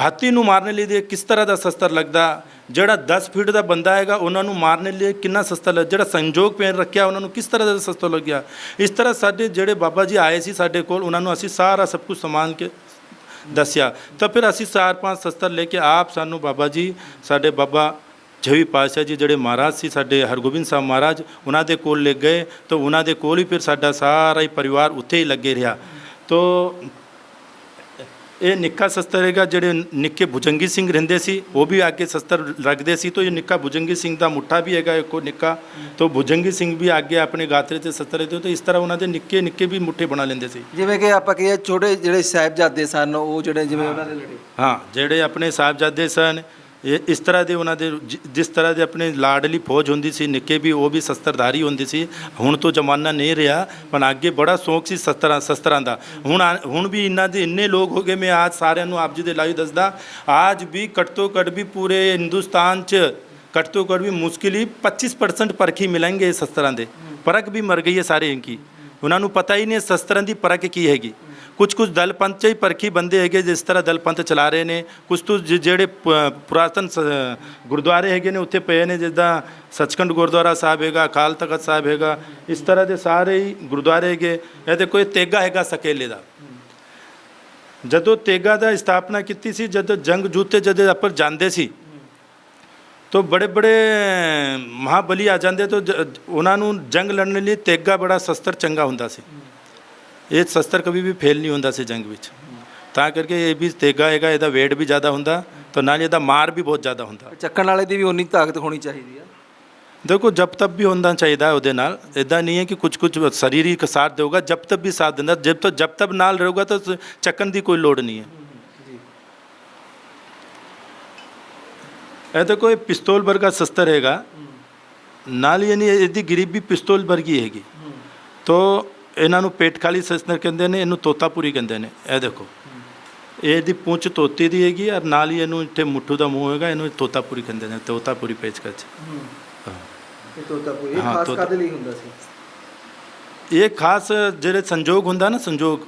ਹਾਥੀ ਨੂੰ ਮਾਰਨ ਲਈ ਕਿਸ ਤਰ੍ਹਾਂ ਦਾ ਸ਼ਸਤਰ ਲੱਗਦਾ? ਜਿਹੜਾ 10 ਫੀਟ ਦਾ ਬੰਦਾ ਹੈਗਾ, ਉਹਨਾਂ ਨੂੰ ਮਾਰਨ ਲਈ ਕਿੰਨਾ ਸ਼ਸਤਰ ਲੱਗ, ਜਿਹੜਾ ਸੰਜੋਗ ਪਹਿਨ ਰੱਖਿਆ, ਉਹਨਾਂ ਨੂੰ ਕਿਸ ਤਰ੍ਹਾਂ ਦਾ ਸ਼ਸਤਰ ਲੱਗਿਆ? ਇਸ ਤਰ੍ਹਾਂ ਸਾਡੇ ਜਿਹੜੇ ਬਾਬਾ ਜੀ ਆਏ ਸੀ ਸਾਡੇ ਕੋਲ, ਉਹਨਾਂ ਨੂੰ ਅਸੀਂ ਸਾਰਾ ਸਭ ਕੁਝ ਸਮਾਨ ਕੇ ਦੱਸਿਆ। ਤਾਂ ਫਿਰ ਅਸੀਂ ਚਾਰ ਪੰਜ ਸ਼ਸਤਰ ਲੈ ਕੇ ਆਪ ਸਾਨੂੰ ਬਾਬਾ ਜੀ, ਸਾਡੇ ਬਾਬਾ ਛੇਵੀਂ ਪਾਤਸ਼ਾਹ ਜੀ ਜਿਹੜੇ ਮਹਾਰਾਜ ਸੀ, ਸਾਡੇ ਹਰਗੋਬਿੰਦ ਸਾਹਿਬ ਮਹਾਰਾਜ, ਉਹਨਾਂ ਦੇ ਕੋਲ ਲੈ ਗਏ। ਤਾਂ ਉਹਨਾਂ ਦੇ ਕੋਲ ਹੀ ਫਿਰ ਸਾਡਾ ਸਾਰਾ ਹੀ ਪਰਿਵਾਰ ਉੱਥੇ ਹੀ ਲੱਗੇ ਰਿਹਾ। ਤੋ ਇਹ ਨਿੱਕਾ ਸ਼ਸਤਰ ਹੈਗਾ ਜਿਹੜੇ ਨਿੱਕੇ ਭੁਜੰਗੀ ਸਿੰਘ ਰਹਿੰਦੇ ਸੀ ਉਹ ਵੀ ਅੱਗੇ ਸ਼ਸਤਰ ਰੱਖਦੇ ਸੀ ਤਾਂ ਇਹ ਨਿੱਕਾ ਭੁਜੰਗੀ ਸਿੰਘ ਦਾ ਮੁੱਠਾ ਵੀ ਹੈਗਾ ਇੱਕੋ ਨਿੱਕਾ ਤਾਂ ਭੁਜੰਗੀ ਸਿੰਘ ਵੀ ਅੱਗੇ ਆਪਣੇ ਗਾਤਰੇ ਤੇ ਸ਼ਸਤਰ ਰੱਖਦੇ ਤਾਂ ਇਸ ਤਰ੍ਹਾਂ ਉਹਨਾਂ ਦੇ ਨਿੱਕੇ ਨਿੱਕੇ ਵੀ ਮੁੱਠੇ ਬਣਾ ਲੈਂਦੇ ਸੀ। ਜਿਵੇਂ ਕਿ ਆਪਾਂ ਕਹੀਏ ਛੋਟੇ ਜਿਹੜੇ ਸਾਹਿਬਜ਼ਾਦੇ ਸਨ ਉਹ ਜਿਹੜੇ ਜਿਵੇਂ ਉਹਨਾਂ ਦੇ ਲੜੇ ਹਾਂ ਜਿਹੜੇ ਆਪਣੇ ਸਾਹਿਬਜ਼ਾਦੇ ਸਨ ਇਹ ਇਸ ਤਰ੍ਹਾਂ ਦੇ ਉਹਨਾਂ ਦੇ ਜਿ- ਜਿਸ ਤਰ੍ਹਾਂ ਦੇ ਆਪਣੇ ਲਾਡਲੀ ਫੌਜ ਹੁੰਦੀ ਸੀ, ਨਿੱਕੇ ਵੀ, ਉਹ ਵੀ ਸ਼ਸਤਰਧਾਰੀ ਹੁੰਦੀ ਸੀ। ਹੁਣ ਤੋਂ ਜ਼ਮਾਨਾ ਨਹੀਂ ਰਿਹਾ, ਪਰ ਅੱਗੇ ਬੜਾ ਸ਼ੌਂਕ ਸੀ ਸ਼ਸਤਰਾਂ ਸ਼ਸਤਰਾਂ ਦਾ। ਹੁਣ ਆ- ਹੁਣ ਵੀ ਇਹਨਾਂ ਦੇ ਇੰਨੇ ਲੋਕ ਹੋ ਗਏ, ਮੈਂ ਅੱਜ ਸਾਰਿਆਂ ਨੂੰ ਆਪ ਜੀ ਦੇ ਲਾਈਵ ਦੱਸਦਾ, ਆਜ ਵੀ ਘੱਟ ਤੋਂ ਘੱਟ ਵੀ ਪੂਰੇ ਹਿੰਦੁਸਤਾਨ 'ਚ ਘੱਟ ਤੋਂ ਘੱਟ ਵੀ ਮੁਸ਼ਕਿਲ ਹੀ 25% ਪਰਖੀ ਮਿਲਣਗੇ ਸ਼ਸਤਰਾਂ ਦੇ। ਪਰਖ ਵੀ ਮਰ ਗਈ ਹੈ ਸਾਰੇ, ਇਨਕੀ। ਉਹਨਾਂ ਨੂੰ ਪਤਾ ਹੀ ਨਹੀਂ ਸ਼ਸਤਰਾਂ ਦੀ ਪਰਖ ਕੀ ਹੈਗੀ। ਕੁਝ ਕੁਝ ਦਲ ਪੰਥ 'ਚ ਹੀ ਪਰਖੀ ਬੰਦੇ ਹੈਗੇ, ਜਿਸ ਤਰ੍ਹਾਂ ਦਲ ਪੰਥ ਚਲਾ ਰਹੇ ਨੇ। ਕੁਝ ਤੋਂ ਜਿਹੜੇ ਪ- ਪੁਰਾਤਨ ਸ- ਗੁਰਦੁਆਰੇ ਹੈਗੇ ਨੇ, ਉੱਥੇ ਪਏ ਨੇ, ਜਿੱਦਾਂ ਸੱਚਖੰਡ ਗੁਰਦੁਆਰਾ ਸਾਹਿਬ ਹੈਗਾ, ਅਕਾਲ ਤਖਤ ਸਾਹਿਬ ਹੈਗਾ। ਇਸ ਤਰ੍ਹਾਂ ਦੇ ਸਾਰੇ ਹੀ ਗੁਰਦੁਆਰੇ ਹੈਗੇ। ਇਹਦੇ ਕੋਈ ਤੇਗਾ ਹੈਗਾ ਸਕੇਲੇ ਦਾ। ਜਦੋਂ ਤੇਗਾ ਦਾ ਸਥਾਪਨਾ ਕੀਤੀ ਸੀ, ਜਦੋਂ ਜੰਗ ਜੂਤੇ ਜਦੋਂ ਆਪਾਂ ਜਾਂਦੇ ਸੀ, ਤੋ ਬੜੇ ਬੜੇ ਮਹਾਬਲੀ ਆ ਜਾਂਦੇ, ਤਾਂ ਜ- ਉਹਨਾਂ ਨੂੰ ਜੰਗ ਲੜਨ ਲਈ ਤੇਗਾ ਬੜਾ ਸ਼ਸਤਰ ਚੰਗਾ ਹੁੰਦਾ ਸੀ। ਇਹ ਸ਼ਸਤਰ ਕभी ਵੀ ਫੇਲ ਨਹੀਂ ਹੁੰਦਾ ਸੀ ਜੰਗ ਵਿੱਚ। ਤਾਂ ਕਰਕੇ ਇਹ ਵੀ ਤੇਗਾ ਹੈਗਾ ਇਹਦਾ weight ਵੀ ਜ਼ਿਆਦਾ ਹੁੰਦਾ ਤਾਂ ਨਾਲ ਇਹਦਾ ਮਾਰ ਵੀ ਬਹੁਤ ਜ਼ਿਆਦਾ ਹੁੰਦਾ। ਚੱਕਣ ਵਾਲੇ ਦੀ ਵੀ ਉਨੀ ਤਾਕਤ ਹੋਣੀ ਚਾਹੀਦੀ ਆ। ਦੇਖੋ ਜਬ ਤੱਕ ਵੀ ਹੁੰਦਾ ਚਾਹੀਦਾ ਉਹਦੇ ਨਾਲ ਇਦਾਂ ਨਹੀਂ ਹੈ ਕਿ ਕੁਝ ਕੁਝ ਸਰੀਰਿਕ ਸਾਥ ਦੇਊਗਾ ਜਬ ਤੱਕ ਵੀ ਸਾਥ ਦਿੰਦਾ ਜਬ ਤੱਕ ਜਬ ਤੱਕ ਨਾਲ ਰਹੂਗਾ ਤਾਂ ਚੱਕਣ ਦੀ ਕੋਈ ਲੋੜ ਨਹੀਂ ਹੈ। ਇਹ ਤਾਂ ਕੋਈ ਪਿਸਤੌਲ ਵਰਗਾ ਸ਼ਸਤਰ ਹੈਗਾ। ਨਾਲ ਯਾਨੀ ਇਹਦੀ ਗਰੀਬੀ ਪਿਸਤੌਲ ਵਰਗੀ ਹੈਗੀ। ਤੋ ਇਹਨਾਂ ਨੂੰ ਪੇਟ ਖਾਲੀ ਸ਼ਸਤਰ ਕਹਿੰਦੇ ਨੇ ਇਹਨੂੰ ਤੋਤਾਪੁਰੀ ਕਹਿੰਦੇ ਨੇ। ਇਹ ਦੇਖੋ। ਇਹਦੀ ਪੂੰਛ ਤੋਤੇ ਦੀ ਹੈਗੀ ਔਰ ਨਾਲ ਹੀ ਇਹਨੂੰ ਇੱਥੇ ਮੁੱਠੂ ਦਾ ਮੂੰਹ ਹੈਗਾ ਇਹਨੂੰ ਤੋਤਾਪੁਰੀ ਕਹਿੰਦੇ ਨੇ ਤੋਤਾਪੁਰੀ ਪੇਚਕਚ ਹਾਂ। ਇਹ ਤੋਤਾਪੁਰੀ ਇਹ ਖਾਸ ਕਾਹਦੇ ਲਈ ਹੁੰਦਾ ਸੀ? ਇਹ ਖਾਸ ਜਿਹੜੇ ਸੰਜੋਗ ਹੁੰਦਾ ਨਾ ਸੰਜੋਗ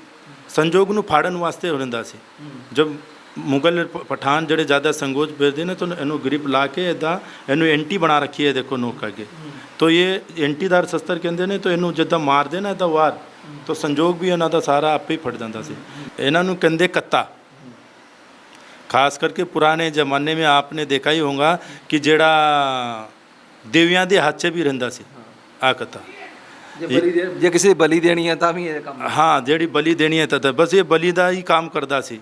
ਸੰਜੋਗ ਨੂੰ ਫਾੜਨ ਵਾਸਤੇ ਹੋ ਜਾਂਦਾ ਸੀ ਜਦ ਮੁਗਲ ਪਠਾਨ ਜਿਹੜੇ ਜ਼ਿਆਦਾ ਸੰਗੋਜ ਵੇਚਦੇ ਨੇ ਤਾਂ ਇਹਨੂੰ ਗ੍ਰਿਪ ਲਾ ਕੇ ਇਦਾਂ ਇਹਨੂੰ ਐਂਟੀ ਬਣਾ ਰੱਖੀ ਹੈ ਦੇਖੋ ਨੋਕ ਅੱਗੇ। ਤੋ ਇਹ ਐਂਟੀਦਾਰ ਸ਼ਸਤਰ ਕਹਿੰਦੇ ਨੇ ਤਾਂ ਇਹਨੂੰ ਜਿੱਦਾਂ ਮਾਰਦੇ ਨਾ ਤਾਂ ਵਾਰ ਤਾਂ ਸੰਜੋਗ ਵੀ ਇਹਨਾਂ ਦਾ ਸਾਰਾ ਆਪੇ ਹੀ ਫਟ ਜਾਂਦਾ ਸੀ। ਇਹਨਾਂ ਨੂੰ ਕਹਿੰਦੇ ਕੱਤਾ। ਖਾਸ ਕਰਕੇ ਪੁਰਾਣੇ ਜ਼ਮਾਨੇ ਵਿੱਚ ਆਪਨੇ ਦੇਖਾ ਹੀ ਹੋਗਾ ਕਿ ਜਿਹੜਾ ਦੇਵੀਆਂ ਦੇ ਹੱਥ 'ਚ ਵੀ ਰਹਿੰਦਾ ਸੀ ਆ ਕੱਤਾ। ਜੇ ਬਲੀ ਜੇ ਕਿਸੇ ਬਲੀ ਦੇਣੀ ਹੈ ਤਾਂ ਵੀ ਇਹ ਕੰਮ ਹਾਂ ਜਿਹੜੀ ਬਲੀ ਦੇਣੀ ਹੈ ਤਾਂ ਬਸ ਇਹ ਬਲੀ ਦਾ ਹੀ ਕੰਮ ਕਰਦਾ ਸੀ।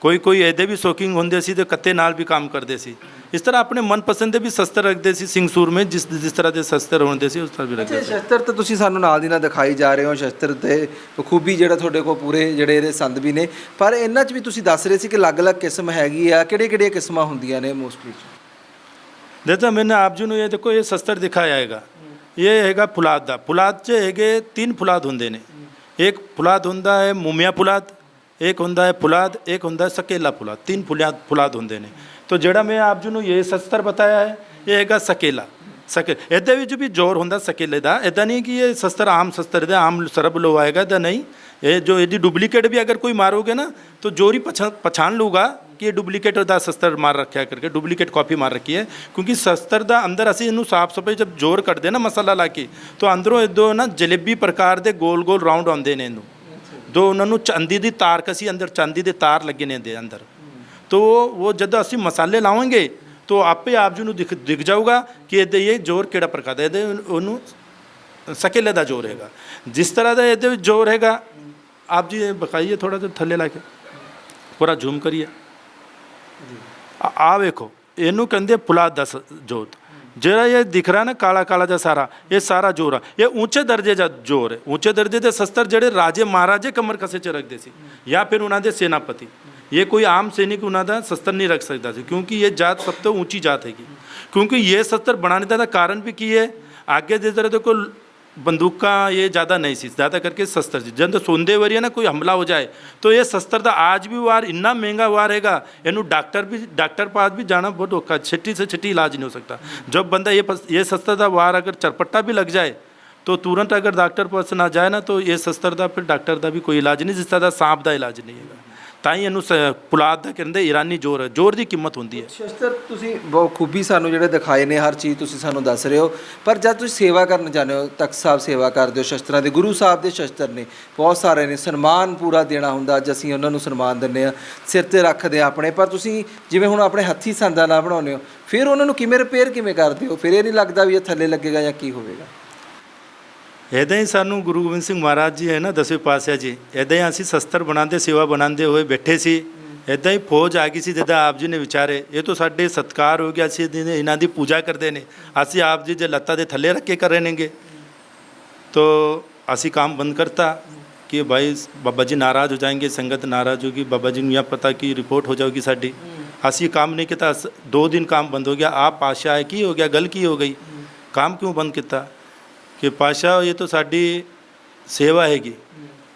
ਕੋਈ ਕੋਈ ਇਹਦੇ ਵੀ ਸ਼ੌਕਿੰਗ ਹੁੰਦੇ ਸੀ ਤੇ ਕੱਤੇ ਨਾਲ ਵੀ ਕੰਮ ਕਰਦੇ ਸੀ। ਇਸ ਤਰ੍ਹਾਂ ਆਪਣੇ ਮਨਪਸੰਦ ਦੇ ਵੀ ਸ਼ਸਤਰ ਰੱਖਦੇ ਸੀ ਸਿੰਘ ਸੂਰ ਵਿੱਚ ਜਿਸ ਜਿਸ ਤਰ੍ਹਾਂ ਦੇ ਸ਼ਸਤਰ ਹੁੰਦੇ ਸੀ ਉਸ ਤਰ੍ਹਾਂ ਵੀ ਰੱਖਦੇ ਸੀ। ਸ਼ਸਤਰ ਤਾਂ ਤੁਸੀਂ ਸਾਨੂੰ ਨਾਲ ਦੀ ਨਾਲ ਦਿਖਾਈ ਜਾ ਰਹੇ ਹੋ ਸ਼ਸਤਰ ਤੇ ਖੂਬੀ ਜਿਹੜਾ ਤੁਹਾਡੇ ਕੋਲ ਪੂਰੇ ਜਿਹੜੇ ਇਹਦੇ ਸੰਦ ਵੀ ਨੇ। ਪਰ ਇਹਨਾਂ 'ਚ ਵੀ ਤੁਸੀਂ ਦੱਸ ਰਹੇ ਸੀ ਕਿ ਅਲੱਗ-ਅਲੱਗ ਕਿਸਮ ਹੈਗੀ ਆ ਕਿਹੜੇ-ਕਿਹੜੀਆਂ ਕਿਸਮਾਂ ਹੁੰਦੀਆਂ ਨੇ ਮੋਸਟਲੀ ਦੇਖੋ ਮੈंने ਆਪ ਜੀ ਨੂੰ ਇਹ ਦੇਖੋ ਇਹ ਸ਼ਸਤਰ ਦਿਖਾਇਆ ਹੈਗਾ। ਇਹ ਹੈਗਾ ਫੁਲਾਦ ਦਾ। ਫੁਲਾਦ 'ਚ ਹੈਗੇ ਤਿੰਨ ਫੁਲਾਦ ਹੁੰਦੇ ਨੇ। ਇੱਕ ਫੁਲਾਦ ਹੁੰਦਾ ਹੈ ਮੁਮੀਆ ਫੁਲਾਦ ਇੱਕ ਹੁੰਦਾ ਹੈ ਫੁਲਾਦ ਇੱਕ ਹੁੰਦਾ ਸਕੇਲਾ ਫੁਲਾਦ ਤਿੰਨ ਪੁਲਾਦ ਫੁਲਾਦ ਹੁੰਦੇ ਨੇ ਤੋ ਜਿਹੜਾ ਮੈਂ ਆਪ ਜੀ ਨੂੰ ਇਹ ਸਸਤਰ ਬਤਾਇਆ ਹੈ ਇਹ ਹੈਗਾ ਸਕੇਲਾ ਸਕੇ ਇਹਦੇ ਵਿੱਚ ਵੀ ਜ਼ੋਰ ਹੁੰਦਾ ਸਕੇਲੇ ਦਾ ਇਦਾਂ ਨਹੀਂ ਕਿ ਇਹ ਸਸਤਰ ਆਮ ਸਸਤਰ ਦੇ ਆਮ ਸਰਬ ਲੋ ਆਏਗਾ ਤਾਂ ਨਹੀਂ ਇਹ ਜੋ ਇਹਦੀ ਡੁਪਲੀਕੇਟ ਵੀ ਅਗਰ ਕੋਈ ਮਾਰੋਗੇ ਨਾ ਤੋ ਜੋਰੀ ਪਛਾਣ ਲੂਗਾ ਕਿ ਇਹ ਡੁਪਲੀਕੇਟ ਦਾ ਸਸਤਰ ਮਾਰ ਰੱਖਿਆ ਕਰਕੇ ਡੁਪਲੀਕੇਟ ਕਾਪੀ ਮਾਰ ਰੱਖੀ ਹੈ ਕਿਉਂਕਿ ਸਸਤਰ ਦਾ ਅੰਦਰ ਅਸੀਂ ਇਹਨੂੰ ਸਾਫ਼ ਸਫ਼ਾਈ ਜਦ ਜ਼ੋਰ ਕਰਦੇ ਨਾ ਮਸਾਲਾ ਲਾ ਕੇ ਤਾਂ ਅੰਦਰੋਂ ਇਦੋਂ ਨਾ ਜਲੇਬੀ ਪ੍ਰਕਾਰ ਦੇ ਗੋਲ ਗੋਲ ਰਾਉਂਡ ਆਉਂਦੇ ਨੇ ਇਹਨੂੰ ਦੋ ਉਹਨਾਂ ਨੂੰ ਚਾਂਦੀ ਦੀ ਤਾਰ ਕਸੀ ਅੰਦਰ ਚਾਂਦੀ ਦੇ ਤਾਰ ਲੱਗੇ ਨੇ ਇਹਦੇ ਅੰਦਰ, ਤੋ ਉਹ ਜਦੋਂ ਅਸੀਂ ਮਸਾਲੇ ਲਾਵਾਂਗੇ, ਤੋ ਆਪੇ ਆਪ ਜੀ ਨੂੰ ਦਿਖ ਦਿਖ ਜਾਊਗਾ ਕਿ ਇਹਦੇ ਇਹ ਜ਼ੋਰ ਕਿਹੜਾ ਪ੍ਰਕਾਰ ਦਾ ਇਹਦੇ ਉਹਨੂੰ ਸਕੇਲੇ ਦਾ ਜ਼ੋਰ ਹੈਗਾ। ਜਿਸ ਤਰ੍ਹਾਂ ਦਾ ਇਹਦੇ ਵਿੱਚ ਜ਼ੋਰ ਹੈਗਾ, ਆਪ ਜੀ ਇਹ ਬਕਾਈਏ ਥੋੜਾ ਜਿਹਾ ਥੱਲੇ ਲਾ ਕੇ। ਪੂਰਾ ਜ਼ੂਮ ਕਰੀਏ। ਆ ਆਹ ਵੇਖੋ, ਇਹਨੂੰ ਕਹਿੰਦੇ ਫੁਲਾਦ ਦਾ ਸ- जरा ये दिख रहा है ना काला काला जा सारा ये सारा जोर है ये ऊंचे दर्जे ਦਾ ਜ਼ੋਰ ਹੈ। ऊंचे दर्जे ਦੇ ਸਸਤਰ ਜਿਹੜੇ ਰਾਜੇ ਮਹਾਰਾਜੇ ਕਮਰ ਕਸੇ ਚ ਰੱਖਦੇ ਸੀ ਜਾਂ ਫਿਰ ਉਹਨਾਂ ਦੇ ਸੈਨਾਪਤੀ। ਇਹ ਕੋਈ ਆਮ ਸੈਨਿਕ ਉਹਨਾਂ ਦਾ ਸਸਤਰ ਨਹੀਂ ਰੱਖ ਸਕਦਾ ਸੀ, ਕਿਉਂਕਿ ਇਹ ਜਾਤ ਸਭ ਤੋਂ ਉੱਚੀ ਜਾਤ ਹੈਗੀ। ਕਿਉਂਕਿ ਇਹ ਸਸਤਰ ਬਣਾਉਣ ਦਾ ਕਾਰਨ ਵੀ ਕੀ ਹੈ? ਅੱਗੇ ਦੇ ਜ਼ਰਾ ਦੇਖੋ बंदूका ये ज़्यादा नहीं थी ज़्यादा करके शस्त्र थी जब सोंदे वरी है ना कोई हमला हो जाए तो ये शस्त्र था आज भी वार इन्ना महंगा वार हैगा यानी डॉक्टर भी डॉक्टर पास भी जाना बहुत औखा छिट्टी से छिट्टी इलाज नहीं हो सकता जब बंदा ये ये शस्त्र था वार अगर चरपट्टा भी लग जाए तो तुरंत अगर डॉक्टर पास ना जाए ना तो ये शस्त्र था फिर डॉक्टर था भी कोई इलाज नहीं जिस तरह सांप का इलाज नहीं है ਤਾਂ ਹੀ ਇਹਨੂੰ ਸ- ਪੁਲਾਦ ਦਾ ਕਹਿੰਦੇ ਇਰਾਨੀ ਜ਼ੋਰ ਜ਼ੋਰ ਦੀ ਕੀਮਤ ਹੁੰਦੀ ਹੈ। ਸ਼ਸਤਰ, ਤੁਸੀਂ ਬਹੁਤ ਖੂਬੀ ਸਾਨੂੰ ਜਿਹੜੇ ਦਿਖਾਏ ਨੇ, ਹਰ ਚੀਜ਼ ਤੁਸੀਂ ਸਾਨੂੰ ਦੱਸ ਰਹੇ ਹੋ। ਪਰ ਜਦ ਤੁਸੀਂ ਸੇਵਾ ਕਰਨ ਜਾਂਦੇ ਹੋ, ਤਖਤ ਸਾਹਿਬ ਸੇਵਾ ਕਰਦੇ ਹੋ, ਸ਼ਸਤਰਾਂ ਦੇ, ਗੁਰੂ ਸਾਹਿਬ ਦੇ ਸ਼ਸਤਰ ਨੇ, ਬਹੁਤ ਸਾਰੇ ਨੇ, ਸਨਮਾਨ ਪੂਰਾ ਦੇਣਾ ਹੁੰਦਾ, ਅੱਜ ਅਸੀਂ ਉਹਨਾਂ ਨੂੰ ਸਨਮਾਨ ਦਿੰਦੇ ਆ ਸਿਰ ਤੇ ਰੱਖਦੇ ਆ ਆਪਣੇ। ਪਰ ਤੁਸੀਂ ਜਿਵੇਂ ਹੁਣ ਆਪਣੇ ਹੱਥੀ ਸੰਦਾਂ ਨਾਲ ਬਣਾਉਂਦੇ ਹੋ, ਫਿਰ ਉਹਨਾਂ ਨੂੰ ਕਿਵੇਂ ਰਿਪੇਅਰ ਕਿਵੇਂ ਕਰਦੇ ਹੋ? ਫਿਰ ਇਹ ਨਹੀਂ ਲੱਗਦਾ ਵੀ ਇਹ ਥੱਲੇ ਲੱਗੇਗਾ ਜਾਂ ਕੀ ਹੋਵੇਗਾ? ਐਦਾਂ ਹੀ ਸਾਨੂੰ ਗੁਰੂ ਗੋਬਿੰਦ ਸਿੰਘ ਮਹਾਰਾਜ ਜੀ ਹੈ ਨਾ ਦਸਵੇਂ ਪਾਤਸ਼ਾਹ ਜੀ ਐਦਾਂ ਹੀ ਅਸੀਂ ਸ਼ਸਤਰ ਬਣਾਉਂਦੇ, ਸੇਵਾ ਬਣਾਉਂਦੇ ਹੋਏ ਬੈਠੇ ਸੀ। ਐਦਾਂ ਹੀ ਫੌਜ ਆ ਗਈ ਸੀ ਜਿੱਦਾਂ ਆਪ ਜੀ ਨੇ ਵਿਚਾਰੇ। ਇਹ ਤੋਂ ਸਾਡੇ ਸਤਕਾਰ ਹੋ ਗਿਆ ਅਸੀਂ ਇਹਨਾਂ ਦੀ ਪੂਜਾ ਕਰਦੇ ਨੇ। ਅਸੀਂ ਆਪ ਜੀ ਦੇ ਲੱਤਾਂ ਦੇ ਥੱਲੇ ਰੱਖ ਕੇ ਕਰ ਰਹੇ ਨੇਗੇ। ਤੋ ਅਸੀਂ ਕੰਮ ਬੰਦ ਕਰਤਾ ਕਿ ਭਾਈ ਬਾਬਾ ਜੀ ਨਾਰਾਜ਼ ਹੋ ਜਾਣਗੇ ਸੰਗਤ ਨਾਰਾਜ਼ ਹੋਗੀ ਬਾਬਾ ਜੀ ਨੂੰ ਇਹ ਪਤਾ ਕਿ ਰਿਪੋਰਟ ਹੋ ਜਾਊਗੀ ਸਾਡੀ। ਅਸੀਂ ਕੰਮ ਨਹੀਂ ਕੀਤਾ ਦੋ ਦਿਨ ਕੰਮ ਬੰਦ ਹੋ ਗਿਆ। ਆਪ ਪਾਸ਼ਾ ਹੈ ਕੀ ਹੋ ਗਿਆ, ਗਲ ਕੀ ਹੋ ਗਈ? ਕੰਮ ਕਿਉਂ ਬੰਦ ਕੀਤਾ? ਕਿ ਪਾਸ਼ਾ ਇਹ ਤਾਂ ਸਾਡੀ ਸੇਵਾ ਹੈਗੀ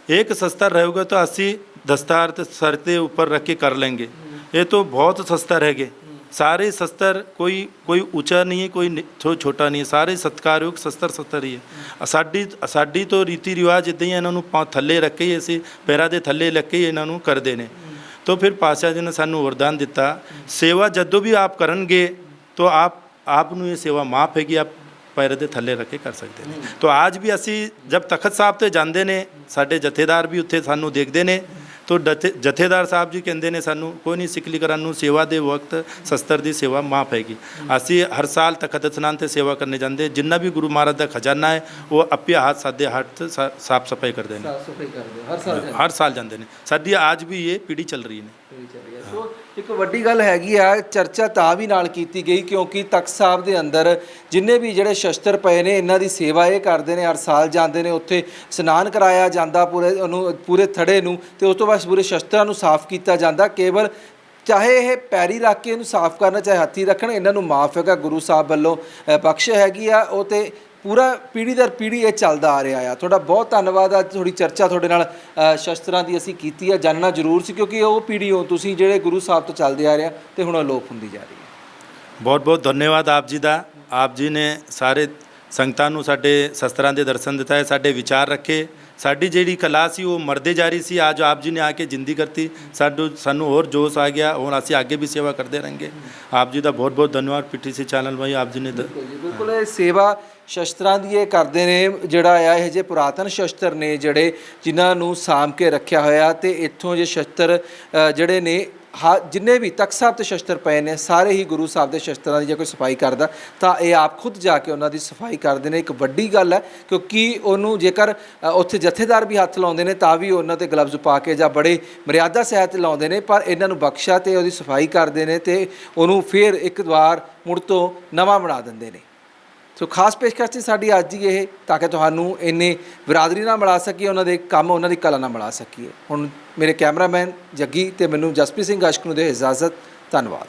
एक शस्त्र रहेगा तो अस्सी दस्तार तो सर के ऊपर रख के कर लेंगे ये तो बहुत शस्त्र हैगे सारे शस्त्र कोई कोई ऊंचा नहीं है कोई नि- छो छोटा नहीं है ਸਾਰੇ ਸਤਿਕਾਰਯੋਗ ਸ਼ਸਤਰ ਸ਼ਸਤਰ ਹੀ ਹੈ ਸਾਡੀ ਸਾਡੀ ਤੋਂ ਰੀਤੀ ਰਿਵਾਜ ਇਦਾਂ ਹੀ ਹੈ, ਇਹਨਾਂ ਨੂੰ ਪਾ ਥੱਲੇ ਰੱਖ ਕੇ ਹੀ ਅਸੀਂ ਪੈਰਾਂ ਦੇ ਥੱਲੇ ਲੱਗ ਕੇ ਹੀ ਇਹਨਾਂ ਨੂੰ ਕਰਦੇ ਨੇ ਤੋਂ ਫਿਰ ਪਾਤਸ਼ਾਹ ਜੀ ਨੇ ਸਾਨੂੰ ਵਰਦਾਨ ਦਿੱਤਾ ਸੇਵਾ ਜਦੋਂ ਵੀ ਆਪ ਕਰਨਗੇ ਤਾਂ ਆਪ ਆਪ ਨੂੰ ਇਹ ਸੇਵਾ ਮਾਫ ਹੈਗੀ ਆਪ ਪੈਰ ਦੇ ਥੱਲੇ ਰੱਖ ਕੇ ਕਰ ਸਕਦੇ ਨੇ। ਤਾਂ ਅੱਜ ਵੀ ਅਸੀਂ ਜਦ ਤਖਤ ਸਾਹਿਬ ਤੇ ਜਾਂਦੇ ਨੇ ਸਾਡੇ ਜਥੇਦਾਰ ਵੀ ਉੱਥੇ ਸਾਨੂੰ ਦੇਖਦੇ ਨੇ ਤਾਂ ਜਥੇ- ਜਥੇਦਾਰ ਸਾਹਿਬ ਜੀ ਕਹਿੰਦੇ ਨੇ ਸਾਨੂੰ ਕੋਈ ਨਹੀਂ ਸਿਕਲੀ ਕਰਨ ਨੂੰ ਸੇਵਾ ਦੇ ਵਕਤ ਸ਼ਸਤਰ ਦੀ ਸੇਵਾ ਮਾਫ ਹੈਗੀ। ਅਸੀਂ ਹਰ ਸਾਲ ਤਖਤ ਇਸ਼ਨਾਨ ਤੇ ਸੇਵਾ ਕਰਨੇ ਜਾਂਦੇ ਜਿੰਨਾ ਵੀ ਗੁਰੂ ਮਹਾਰਾਜ ਦਾ ਖਜ਼ਾਨਾ ਹੈ ਉਹ ਆਪੇ ਹੱਥ ਸਾਦੇ ਹੱਥ ਸਾਫ਼ ਸਫ਼ਾਈ ਕਰਦੇ ਨੇ। ਸਾਫ਼ ਸਫ਼ਾਈ ਕਰਦੇ ਹਰ ਸਾਲ ਹਰ ਸਾਲ ਜਾਂਦੇ ਨੇ। ਸਾਡੀ ਅੱਜ ਵੀ ਇਹ ਪੀੜ੍ਹੀ ਚੱਲ ਰਹੀ ਨੇ। ਸੋ ਇੱਕ ਵੱਡੀ ਗੱਲ ਹੈਗੀ ਆ, ਚਰਚਾ ਤਾਂ ਵੀ ਨਾਲ ਕੀਤੀ ਗਈ ਕਿਉਂਕਿ ਤਖਤ ਸਾਹਿਬ ਦੇ ਅੰਦਰ ਜਿੰਨੇ ਵੀ ਜਿਹੜੇ ਸ਼ਸਤਰ ਪਏ ਨੇ, ਇਹਨਾਂ ਦੀ ਸੇਵਾ ਇਹ ਕਰਦੇ ਨੇ, ਹਰ ਸਾਲ ਜਾਂਦੇ ਨੇ, ਉੱਥੇ ਇਸ਼ਨਾਨ ਕਰਾਇਆ ਜਾਂਦਾ ਪੂਰੇ ਉਹਨੂੰ, ਪੂਰੇ ਥੜੇ ਨੂੰ ਤੇ ਉਸ ਤੋਂ ਬਾਅਦ ਪੂਰੇ ਸ਼ਸਤਰਾਂ ਨੂੰ ਸਾਫ਼ ਕੀਤਾ ਜਾਂਦਾ। ਕੇਵਲ ਚਾਹੇ ਇਹ ਪੈਰੀ ਰੱਖ ਕੇ ਇਹਨੂੰ ਸਾਫ਼ ਕਰਨਾ, ਚਾਹੇ ਹੱਥੀ ਰੱਖਣਾ, ਇਹਨਾਂ ਨੂੰ ਮਾਫ ਹੈਗਾ ਗੁਰੂ ਸਾਹਿਬ ਵੱਲੋਂ ਬਖਸ਼ ਹੈਗੀ ਆ, ਉਹ ਤੇ ਪੂਰਾ ਪੀੜ੍ਹੀ ਦਰ ਪੀੜ੍ਹੀ ਇਹ ਚੱਲਦਾ ਆ ਰਿਹਾ ਆ। ਤੁਹਾਡਾ ਬਹੁਤ ਧੰਨਵਾਦ ਅੱਜ ਥੋੜੀ ਚਰਚਾ ਤੁਹਾਡੇ ਨਾਲ ਅ, ਸ਼ਸਤਰਾਂ ਦੀ ਅਸੀਂ ਕੀਤੀ ਹੈ ਜਾਣਨਾ ਜ਼ਰੂਰ ਸੀ ਕਿਉਂਕਿ ਉਹ ਪੀੜ੍ਹੀ ਹੋ ਤੁਸੀਂ ਜਿਹੜੇ ਗੁਰੂ ਸਾਹਿਬ ਤੋਂ ਚੱਲਦੇ ਆ ਰਿਹਾ ਤੇ ਹੁਣ ਅਲੋਪ ਹੁੰਦੀ ਜਾ ਰਹੀ ਹੈ ਬਹੁਤ ਬਹੁਤ ਧੰਨਵਾਦ ਆਪ ਜੀ ਦਾ। ਆਪ ਜੀ ਨੇ ਸਾਰੇ ਸੰਗਤਾਂ ਨੂੰ ਸਾਡੇ ਸ਼ਸਤਰਾਂ ਦੇ ਦਰਸ਼ਨ ਦਿੱਤਾ ਸਾਡੇ ਵਿਚਾਰ ਰੱਖੇ। ਸਾਡੀ ਜਿਹੜੀ ਕਲਾ ਸੀ ਉਹ ਮਰਦੇ ਜਾ ਰਹੀ ਸੀ। ਅੱਜ ਆਪ ਜੀ ਨੇ ਆ ਕੇ ਜਿੰਦੀ ਕਰਤੀ। ਸਾਡੂ ਸਾਨੂੰ ਹੋਰ ਜੋਸ਼ ਆ ਗਿਆ। ਹੁਣ ਅਸੀਂ ਅੱਗੇ ਵੀ ਸੇਵਾ ਕਰਦੇ ਰਹਾਂਗੇ। ਆਪ ਜੀ ਦਾ ਬਹੁਤ ਬਹੁਤ ਧੰਨਵਾਦ। ਪੀਟੀਸੀ ਚੈਨਲ ਭਾਈ ਆਪ ਜੀ ਨੇ ਦ- ਬਿਲਕੁਲ ਜੀ ਬਿਲਕੁਲ। ਇਹ ਸੇਵਾ ਸ਼ਸਤਰਾਂ ਦੀ ਇਹ ਕਰਦੇ ਨੇ, ਜਿਹੜਾ ਆ, ਇਹ ਜੇ ਪੁਰਾਤਨ ਸ਼ਸਤਰ ਨੇ ਜਿਹੜੇ ਜਿਨ੍ਹਾਂ ਨੂੰ ਸਾਂਭ ਕੇ ਰੱਖਿਆ ਹੋਇਆ ਤੇ ਇੱਥੋਂ ਜੇ ਸ਼ਸਤਰ ਜਿਹੜੇ ਨੇ, ਹਾ, ਜਿੰਨੇ ਵੀ ਤਖਤ ਸਾਹਿਬ ਤੇ ਸ਼ਸਤਰ ਪਏ ਨੇ, ਸਾਰੇ ਹੀ ਗੁਰੂ ਸਾਹਿਬ ਦੇ ਸ਼ਸਤਰਾਂ ਦੀ ਜੇ ਕੋਈ ਸਫ਼ਾਈ ਕਰਦਾ, ਤਾਂ ਇਹ ਆਪ ਖੁਦ ਜਾ ਕੇ ਉਹਨਾਂ ਦੀ ਸਫ਼ਾਈ ਕਰਦੇ ਨੇ। ਇੱਕ ਵੱਡੀ ਗੱਲ ਹੈ, ਕਿਉਂਕਿ ਉਹਨੂੰ ਜੇਕਰ ਉੱਥੇ ਜਥੇਦਾਰ ਵੀ ਹੱਥ ਲਾਉਂਦੇ ਨੇ, ਤਾਂ ਵੀ ਉਹਨਾਂ ਤੇ ਗਲਵਜ਼ ਪਾ ਕੇ ਜਾਂ ਬੜੇ ਮਰਿਆਦਾ ਸਹਿਤ ਲਾਉਂਦੇ ਨੇ, ਪਰ ਇਹਨਾਂ ਨੂੰ ਬਖਸ਼ਾ ਤੇ ਉਹਦੀ ਸਫ਼ਾਈ ਕਰਦੇ ਨੇ ਤੇ ਉਹਨੂੰ ਫਿਰ ਇੱਕ ਵਾਰ ਮੁੜ ਤੋਂ ਨਵਾਂ ਬਣਾ ਦਿੰਦੇ ਨੇ। ਸੋ ਖਾਸ ਪੇਸ਼ਕਸ਼ ਸੀ ਸਾਡੀ ਅੱਜ ਦੀ ਇਹ, ਤਾਂ ਕਿ ਤੁਹਾਨੂੰ ਇੰਨੇ ਬਰਾਦਰੀ ਨਾਲ ਮਿਲਾ ਸਕੀਏ, ਉਹਨਾਂ ਦੇ ਕੰਮ, ਉਹਨਾਂ ਦੀ ਕਲਾ ਨਾਲ ਮਿਲਾ ਸਕੀਏ। ਹੁਣ ਮੇਰੇ ਕੈਮਰਾਮੈਨ ਜੱਗੀ ਤੇ ਮੈਨੂੰ ਜਸਪ੍ਰੀਤ ਸਿੰਘ ਅਸ਼ਕ ਨੂੰ ਦੇ ਇਜਾਜ਼ਤ, ਧੰਨਵਾਦ।